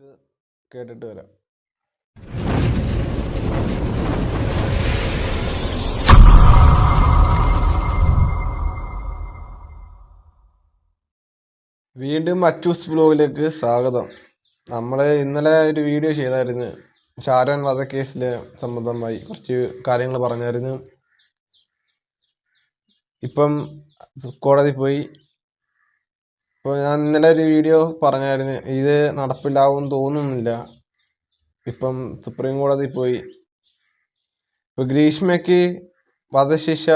കേട്ടിട്ട് വരാം. വീണ്ടും അച്ചൂസ് ബ്ലോഗിലേക്ക് സ്വാഗതം. നമ്മൾ ഇന്നലെ ഒരു വീഡിയോ ചെയ്തായിരുന്നു. ഷാരോൻ വധക്കേസിലെ സംബന്ധമായി കുറച്ച് കാര്യങ്ങൾ പറഞ്ഞായിരുന്നു. ഇപ്പം കോടതി പോയി. ഇപ്പോൾ ഞാൻ ഇന്നലെ ഒരു വീഡിയോ പറഞ്ഞായിരുന്നു ഇത് നടപ്പിലാവും തോന്നുന്നില്ല. ഇപ്പം സുപ്രീം കോടതി പോയി. ഇപ്പോൾ ഗ്രീഷ്മയ്ക്ക് വധശിക്ഷ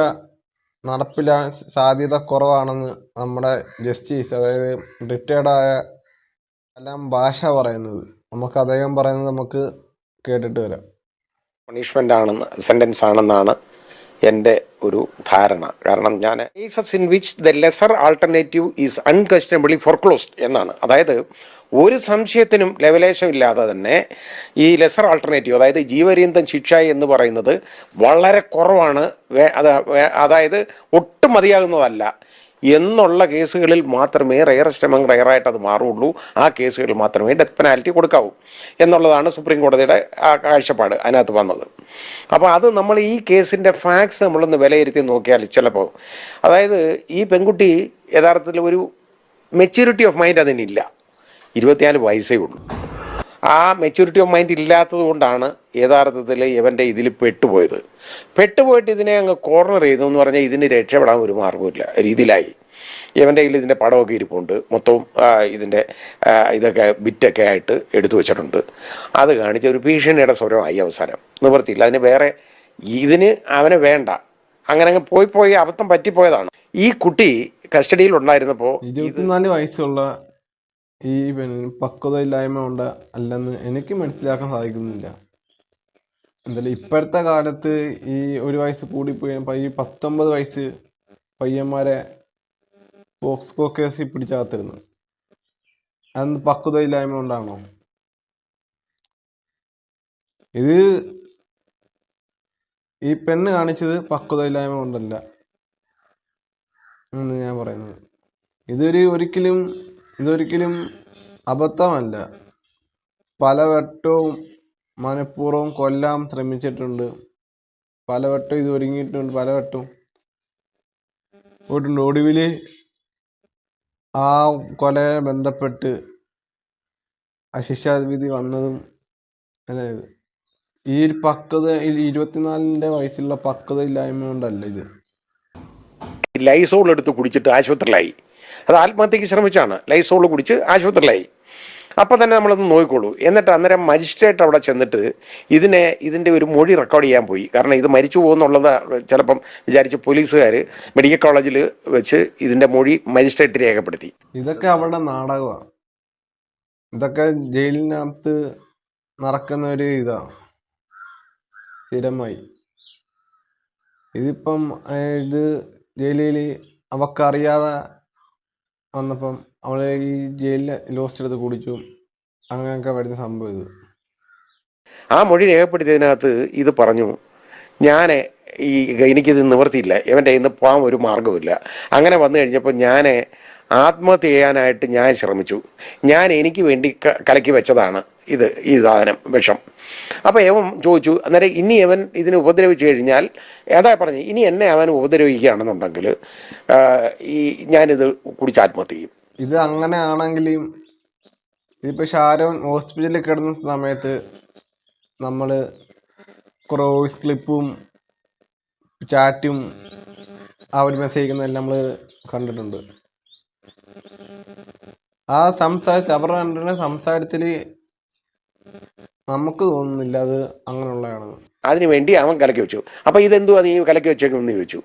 നടപ്പിലാൻ സാധ്യത കുറവാണെന്ന് നമ്മുടെ ജസ്റ്റിസ് അതായത് റിട്ടയർഡായ എല്ലാം ഭാഷ പറയുന്നത്. നമുക്ക് അദ്ദേഹം പറയുന്നത് നമുക്ക് കേട്ടിട്ട് വരാം. പണിഷ്മെന്റ് ആണെന്ന് സെന്റൻസ് ആണെന്നാണ്. എന്റെ ഒരു ധാരണ. കാരണം ഞാൻ cases in which the lesser alternative is unquestionably foreclosed എന്നാണ്. അതായത് ഒരു സംശയത്തിനും ലെവലേശമില്ലാതെ തന്നെ ഈ ലെസർ ആൾട്ടർനേറ്റീവ് അതായത് ജീവരീന്തം ശിക്ഷ എന്ന് പറയുന്നത് വളരെ കുറവാണ്. അത് അതായത് ഒട്ടും മതിയാകുന്നതല്ല. എന്നുള്ള കേസുകളിൽ മാത്രമേ റയറസ്റ്റ് എമംഗ് റയറായിട്ട് അത് മാറുള്ളൂ ആ കേസുകളിൽ മാത്രമേ ഡെത്ത് പെനാൽറ്റി കൊടുക്കാവൂ. എന്നുള്ളതാണ് സുപ്രീം കോടതിയുടെ ആ കാഴ്ചപ്പാട് അതിനകത്ത് വന്നത്. അപ്പോൾ അത് നമ്മൾ ഈ കേസിന്റെ ഫാക്ട്സ് നമ്മളൊന്ന് വിലയിരുത്തി നോക്കിയാൽ ചിലപ്പോൾ അതായത് ഈ പെൺകുട്ടി യഥാർത്ഥത്തിൽ ഒരു മെച്യൂരിറ്റി ഓഫ് മൈൻഡ് അതിനില്ല. ഇരുപത്തിനാല് വയസ്സേ ഉള്ളൂ. ആ മെച്യൂരിറ്റി ഓഫ് മൈൻഡ് ഇല്ലാത്തത് കൊണ്ടാണ് യഥാർത്ഥത്തിൽ ഇവന്റെ ഇതിൽ പെട്ടുപോയത്. പെട്ടുപോയിട്ട് ഇതിനെ അങ്ങ് കോർണർ ചെയ്തു എന്ന് പറഞ്ഞാൽ ഇതിന് രക്ഷപ്പെടാൻ ഒരു മാർഗമില്ല രീതിയിലായി. ഇവന്റെ കയ്യിൽ ഇതിന്റെ പടമൊക്കെ ഇരിപ്പുണ്ട്. മൊത്തവും ഇതിന്റെ ഇതൊക്കെ ബിറ്റൊക്കെ ആയിട്ട് എടുത്തു വെച്ചിട്ടുണ്ട്. അത് കാണിച്ച ഒരു ഭീഷണിയുടെ സ്വരമായി അവസാനം. നിവർത്തിയില്ല അതിന് വേറെ ഇതിന് അവനെ വേണ്ട. അങ്ങനെ അങ്ങ് പോയി പോയി അബദ്ധം പറ്റിപ്പോയതാണ്. ഈ കുട്ടി കസ്റ്റഡിയിൽ ഉണ്ടായിരുന്നപ്പോൾ ഇരുപത്തിനാല് വയസ്സുള്ള ഈ പക്വതയില്ലായ്മ ഉണ്ട് അല്ലെന്ന് എനിക്ക് മനസ്സിലാക്കാൻ സാധിക്കുന്നില്ല. എന്തായാലും ഇപ്പോഴത്തെ കാലത്ത് ഈ ഒരു വയസ്സ് കൂടിപ്പോയി ഈ പത്തൊമ്പത് വയസ്സ് പയ്യന്മാരെ പോക്സ്കോ കേസിൽ പിടിച്ചകത്തിരുന്നു അതൊന്ന് പക്വതയില്ലായ്മ കൊണ്ടാണോ? ഇത് ഈ പെണ്ണ് കാണിച്ചത് പക്വതയില്ലായ്മ കൊണ്ടല്ല എന്ന് ഞാൻ പറയുന്നത്. ഇതൊരു ഒരിക്കലും ഇതൊരിക്കലും അബദ്ധമല്ല. പലവട്ടവും മനഃപൂർവം കൊല്ലാൻ ശ്രമിച്ചിട്ടുണ്ട്. പലവട്ടം ഇത് ഒരുങ്ങിയിട്ടുണ്ട്. പലവട്ടവും പോയിട്ടുണ്ട്. ഒടുവിൽ ആ കൊലയെ ബന്ധപ്പെട്ട് അശിക്ഷാവിധി ശിക്ഷാവിധി വന്നതും അതായത് ഈ ഒരു പക്വത ഇരുപത്തിനാലിന്റെ വയസ്സുള്ള പക്വത ഇല്ലായ്മ കൊണ്ടല്ല ഇത്. ലൈസോൾ എടുത്ത് കുടിച്ചിട്ട് ആശുപത്രിയിലായി. അത് ആത്മഹത്യക്ക് ശ്രമിച്ചാണ്. ലൈസോൾ കുടിച്ച് ആശുപത്രിയിലായി. അപ്പോൾ തന്നെ നമ്മളൊന്ന് നോക്കിക്കോളൂ. എന്നിട്ട് അന്നേരം മജിസ്ട്രേറ്റ് അവിടെ ചെന്നിട്ട് ഇതിനെ ഇതിന്റെ ഒരു മൊഴി റെക്കോർഡ് ചെയ്യാൻ പോയി. കാരണം ഇത് മരിച്ചു പോകുന്നുള്ളത് ചിലപ്പം വിചാരിച്ച് പോലീസുകാർ മെഡിക്കൽ കോളേജിൽ വെച്ച് ഇതിന്റെ മൊഴി മജിസ്ട്രേറ്റ് രേഖപ്പെടുത്തി. ഇതൊക്കെ അവളുടെ നാടകമാണ്. ഇതൊക്കെ ജയിലിനകത്ത് നടക്കുന്ന ഒരു ഇതാണ് സ്ഥിരമായി. ഇതിപ്പം ഇത് ജയിലിൽ അവക്കറിയാതെ വന്നപ്പം അവളെ ഈ ജയിലിൽ ലോസ്റ്റ് എടുത്ത് കുടിച്ചു. അങ്ങനെയൊക്കെ വരുന്ന സംഭവം ഇത്. ആ മൊഴി രേഖപ്പെടുത്തിയതിനകത്ത് ഇത് പറഞ്ഞു ഞാൻ ഈ എനിക്കിത് നിവർത്തിയില്ല. ഇവന്റെ ഇന്ന് പോകാൻ ഒരു മാർഗമില്ല അങ്ങനെ വന്നു കഴിഞ്ഞപ്പോൾ ഞാൻ ആത്മഹത്യ ചെയ്യാനായിട്ട് ഞാൻ ശ്രമിച്ചു. ഞാൻ എനിക്ക് വേണ്ടി കലക്കി വെച്ചതാണ് ഇത് ഈ സാധനം വിഷം. അപ്പോൾ യവൻ ചോദിച്ചു അന്നേരം ഇനി അവൻ ഇതിനെ ഉപദ്രവിച്ചു കഴിഞ്ഞാൽ ഏതാ പറഞ്ഞു ഇനി എന്നെ അവൻ ഉപദ്രവിക്കുകയാണെന്നുണ്ടെങ്കിൽ ഈ ഞാനിത് കുടിച്ച് ആത്മഹത്യ ചെയ്യും. ഇത് അങ്ങനെ ആണെങ്കിലും ഇതിപ്പോൾ ഷാരോൺ ഹോസ്പിറ്റലിൽ കിടന്ന സമയത്ത് നമ്മൾ കുറേ വോയിസ് ക്ലിപ്പും ചാറ്റും ആ ഒരു മെസ്സേജ് നമ്മൾ കണ്ടിട്ടുണ്ട്. ആ സംസാരിച്ച് അവരുടെ രണ്ടുപേരുടെ സംസാരത്തിൽ നമുക്ക് തോന്നുന്നില്ല അത് അങ്ങനെയുള്ളതാണെന്ന് അതിനു വേണ്ടി അവൻ കലക്കി വെച്ചു. അപ്പോൾ ഇതെന്തുവാ നീ കലക്കി വെച്ചേക്കെന്ന് ചോദിച്ചു.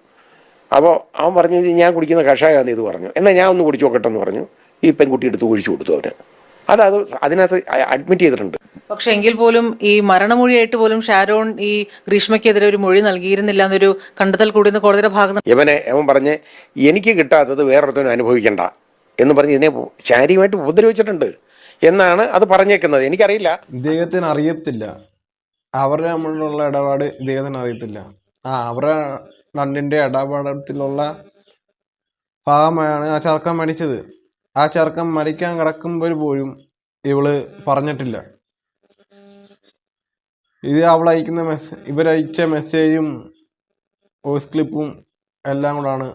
അപ്പോൾ അവൻ പറഞ്ഞു ഞാൻ കുടിക്കുന്ന കഷായമാണെന്ന് ഇത് പറഞ്ഞു. എന്നാൽ ഞാൻ ഒന്ന് കുടിച്ചു നോക്കട്ടെ എന്ന് പറഞ്ഞു. ഈ പെൺകുട്ടി എടുത്ത് ഒഴിച്ചു കൊടുത്തു അവന്. അത് അത് അതിനകത്ത് അഡ്മിറ്റ് ചെയ്തിട്ടുണ്ട്. പക്ഷെ എങ്കിൽ പോലും ഈ മരണമൊഴിയായിട്ട് പോലും ഷാരോൺ ഈ ഗ്രീഷ്മയ്ക്കെതിരെ ഒരു മൊഴി നൽകിയിരുന്നില്ല എന്നൊരു കണ്ടെത്തൽ കൂടി കോടതിയുടെ ഭാഗത്ത് ഇവനെ അവൻ പറഞ്ഞ് എനിക്ക് കിട്ടാത്തത് വേറൊരുത്തനും അനുഭവിക്കണ്ട. എന്ന് പറഞ്ഞ് ഇതിനെ ശാരീരികമായിട്ട് ഉപദ്രവിച്ചിട്ടുണ്ട് എന്നാണ് അത് പറഞ്ഞേക്കുന്നത്. എനിക്കറിയില്ല. ഇദ്ദേഹത്തിന് അറിയത്തില്ല. അവരുടെ നമ്മളിലുള്ള ഇടപാട് ഇദ്ദേഹത്തിന് അറിയത്തില്ല. ആ അവരുടെ രണ്ടിന്റെ ഇടപാടത്തിലുള്ള ഭാഗമായാണ് ആ ചർക്കം മരിച്ചത്. ആ ചർക്കം മരിക്കാൻ കിടക്കുമ്പോൾ പോലും ഇവൾ പറഞ്ഞിട്ടില്ല. ഇത് അവൾ അയക്കുന്ന മെസ്സേജ് ഇവരയച്ച മെസ്സേജും വോയിസ് ക്ലിപ്പും എല്ലാം കൂടാണ്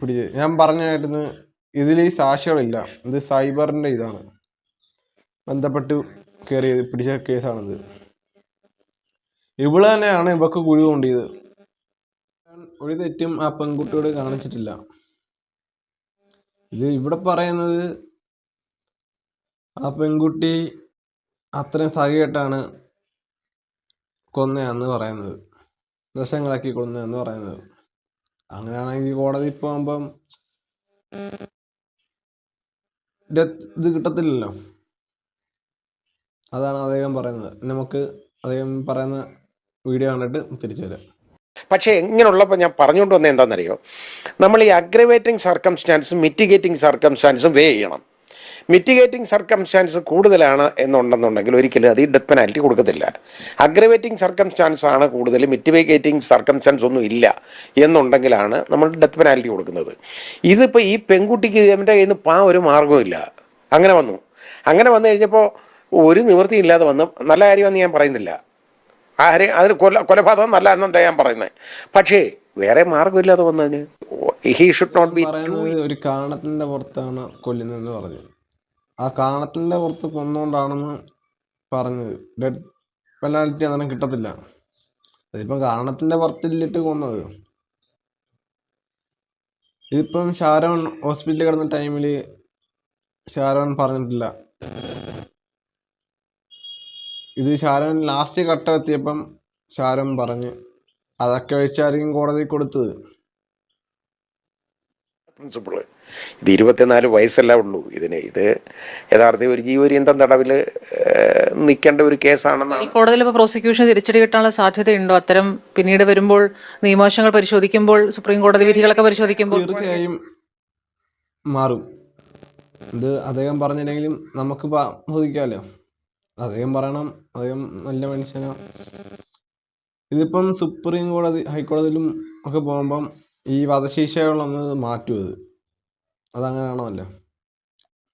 പിടിച്ചത്. ഞാൻ പറഞ്ഞായിരുന്നു ഇതിൽ ഈ സാക്ഷികളില്ല. ഇത് സൈബറിന്റെ ഇതാണ്. ബന്ധപ്പെട്ട് കയറിയത് പിടിച്ച കേസാണിത്. ഇവൾ തന്നെയാണ് ഇവക്ക് കുഴി കൊണ്ടിയത് ഒരു തെറ്റും ആ പെൺകുട്ടിയോട് കാണിച്ചിട്ടില്ല. ഇത് ഇവിടെ പറയുന്നത് ആ പെൺകുട്ടി അത്രയും സഹിയായിട്ടാണ് കൊന്നയാന്ന് പറയുന്നത്. ദശങ്ങളാക്കി കൊന്നതെന്ന് പറയുന്നത്. അങ്ങനെയാണെങ്കിൽ കോടതി പോകുമ്പം ഇത് കിട്ടത്തില്ലല്ലോ. അതാണ് അദ്ദേഹം പറയുന്നത്. നമുക്ക് അദ്ദേഹം പറയുന്ന വീഡിയോ കണ്ടിട്ട് തിരിച്ചു വരാം. പക്ഷേ ഇങ്ങനെയുള്ളപ്പോൾ ഞാൻ പറഞ്ഞുകൊണ്ട് വന്നത് എന്താണെന്നറിയോ? നമ്മൾ ഈ അഗ്രവേറ്റിംഗ് സർക്കംസ്റ്റാൻസും മിറ്റിഗേറ്റിംഗ് സർക്കംസ്റ്റാൻസും വേ ചെയ്യണം. മിറ്റിഗേറ്റിംഗ് സർക്കംസ്റ്റാൻസ് കൂടുതലാണ് എന്നുണ്ടെന്നുണ്ടെങ്കിൽ ഒരിക്കലും അത് ഈ ഡെത്ത് പെനാൽറ്റി കൊടുക്കത്തില്ല. അഗ്രവേറ്റിംഗ് സർക്കംസ്റ്റാൻസ് ആണ് കൂടുതൽ മിറ്റിഗേറ്റിംഗ് സർക്കംസ്റ്റാൻസ് ഒന്നും ഇല്ല എന്നുണ്ടെങ്കിലാണ് നമ്മൾ ഡെത്ത് പെനാൽറ്റി കൊടുക്കുന്നത്. ഇതിപ്പോൾ ഈ പെൺകുട്ടിക്ക് എന്റെ കയ്യിൽ നിന്ന് പാ ഒരു മാർഗമില്ല അങ്ങനെ വന്നു. അങ്ങനെ വന്നു കഴിഞ്ഞപ്പോൾ ഒരു നിവൃത്തിയില്ലാതെ വന്നു. നല്ല കാര്യമെന്ന് ഞാൻ പറയുന്നില്ല. ആരെ അതിന് കൊല കൊലപാതകം നല്ല എന്നല്ല ഞാൻ പറയുന്നത് പക്ഷേ വേറെ മാർഗമില്ലാതെ വന്നതിന് ഹി ഷുഡ് നോട്ട് ബി ഒരു കാണത്തിന്റെ പുറത്താണ് കൊല്ലുന്നതെന്ന് പറഞ്ഞു ആ കാണത്തിന്റെ പുറത്ത് കൊന്നുകൊണ്ടാണെന്ന് പറഞ്ഞത് ഡെഡ് പെനാൽറ്റി അന്നേരം കിട്ടത്തില്ല. അതിപ്പം കാണത്തിന്റെ പുറത്തില്ലിട്ട് കൊന്നത്. ഇതിപ്പം ഷാരോൺ ഹോസ്പിറ്റലിൽ കിടന്ന ടൈമിൽ ഷാരോൺ പറഞ്ഞിട്ടില്ല. ഇത് ഷാരോൺ ലാസ്റ്റ് ഘട്ടം എത്തിയപ്പം ഷാരോൺ പറഞ്ഞു. അതൊക്കെ വെച്ചായിരിക്കും കോടതി കൊടുത്തത്. പ്രിൻസിപ്പിൾ ഇത് ഇരുപത്തിനാല് വയസ്സല്ല ഉള്ളൂ. ഇതിന് ഇത് യഥാർത്ഥത്തിൽ ഒരു ജീവപര്യന്തം തടവിൽ നിൽക്കേണ്ട ഒരു കേസാണെന്നാണ്. കോടതിയിൽ ഇപ്പോൾ പ്രോസിക്യൂഷൻ തിരിച്ചടി കിട്ടാനുള്ള സാധ്യതയുണ്ടോ? അത്തരം പിന്നീട് വരുമ്പോൾ നിയമവശങ്ങൾ പരിശോധിക്കുമ്പോൾ സുപ്രീം കോടതി വിധികളൊക്കെ പരിശോധിക്കുമ്പോൾ? തീർച്ചയായും മാറും. ഇത് അദ്ദേഹം പറഞ്ഞില്ലെങ്കിലും നമുക്ക് ബോധിക്കാമല്ലോ. അദ്ദേഹം പറയണം അദ്ദേഹം നല്ല മനുഷ്യനാണ് ഇതിപ്പം സുപ്രീം കോടതി ഹൈക്കോടതിയിലും ഒക്കെ പോകുമ്പം ഈ വധശിക്ഷകളൊന്ന് മാറ്റും ഇത് അതങ്ങനെയാണല്ലോ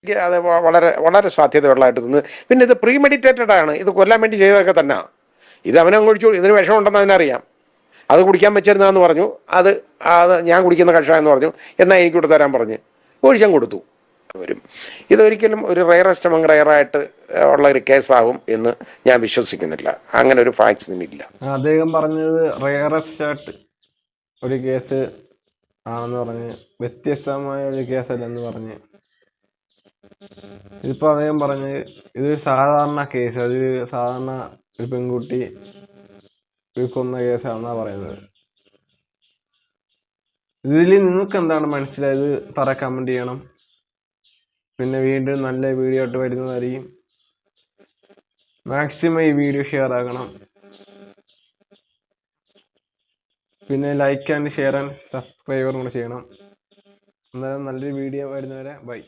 എനിക്ക് അത് വളരെ വളരെ സാധ്യതയുള്ളതായിട്ട് തോന്നുന്നു. പിന്നെ ഇത് പ്രീ മെഡിറ്റേറ്റഡ് ആണ്. ഇത് കൊല്ലാൻ വേണ്ടി ചെയ്തതൊക്കെ തന്നെ. ഇത് അവനെ കുടിച്ചു ഇതിന് വിഷമുണ്ടെന്ന് അതിനറിയാം. അത് കുടിക്കാൻ വെച്ചിരുന്നതെന്ന് പറഞ്ഞു. അത് അത് ഞാൻ കുടിക്കുന്ന കഷായം എന്ന് പറഞ്ഞു. എന്നാൽ എനിക്ക് കൊടുത്തു തരാൻ പറഞ്ഞ്. ഒഴിച്ചാൻ കൊടുത്തു. വരും. ഇതൊരിക്കലും ഒരു റയറസ്റ്റ് അമംഗ് റയറായിട്ട് ഉള്ള ഒരു കേസാവും എന്ന് ഞാൻ വിശ്വസിക്കുന്നില്ല. അങ്ങനെ ഒരു ഫാക്ട്സ് ഇല്ല. അദ്ദേഹം പറഞ്ഞത് റയറസ്റ്റ് ആയിട്ട് ഒരു കേസ് ആണെന്ന് പറഞ്ഞ് വ്യത്യസ്തമായ ഒരു കേസല്ലെന്ന് പറഞ്ഞ്. ഇതിപ്പോൾ അദ്ദേഹം പറഞ്ഞ് ഇതൊരു സാധാരണ കേസ് ഒരു സാധാരണ ഒരു പെൺകുട്ടി കൊന്ന കേസാണെന്നാ പറയുന്നത്. ഇതിൽ നിങ്ങൾക്ക് എന്താണ് മനസ്സിലായത്? തറ കമന്റ് ചെയ്യണം. പിന്നെ വീണ്ടും നല്ല വീഡിയോ ആയിട്ട് വരുന്നതായിരിക്കും. മാക്സിമം ഈ വീഡിയോ ഷെയർ ആക്കണം പിന്നെ ലൈക്ക് ആൻഡ് ഷെയർ ആൻഡ് സബ്സ്ക്രൈബറും കൂടെ ചെയ്യണം. എന്നാലും നല്ലൊരു വീഡിയോ വരുന്നവരെ ബൈ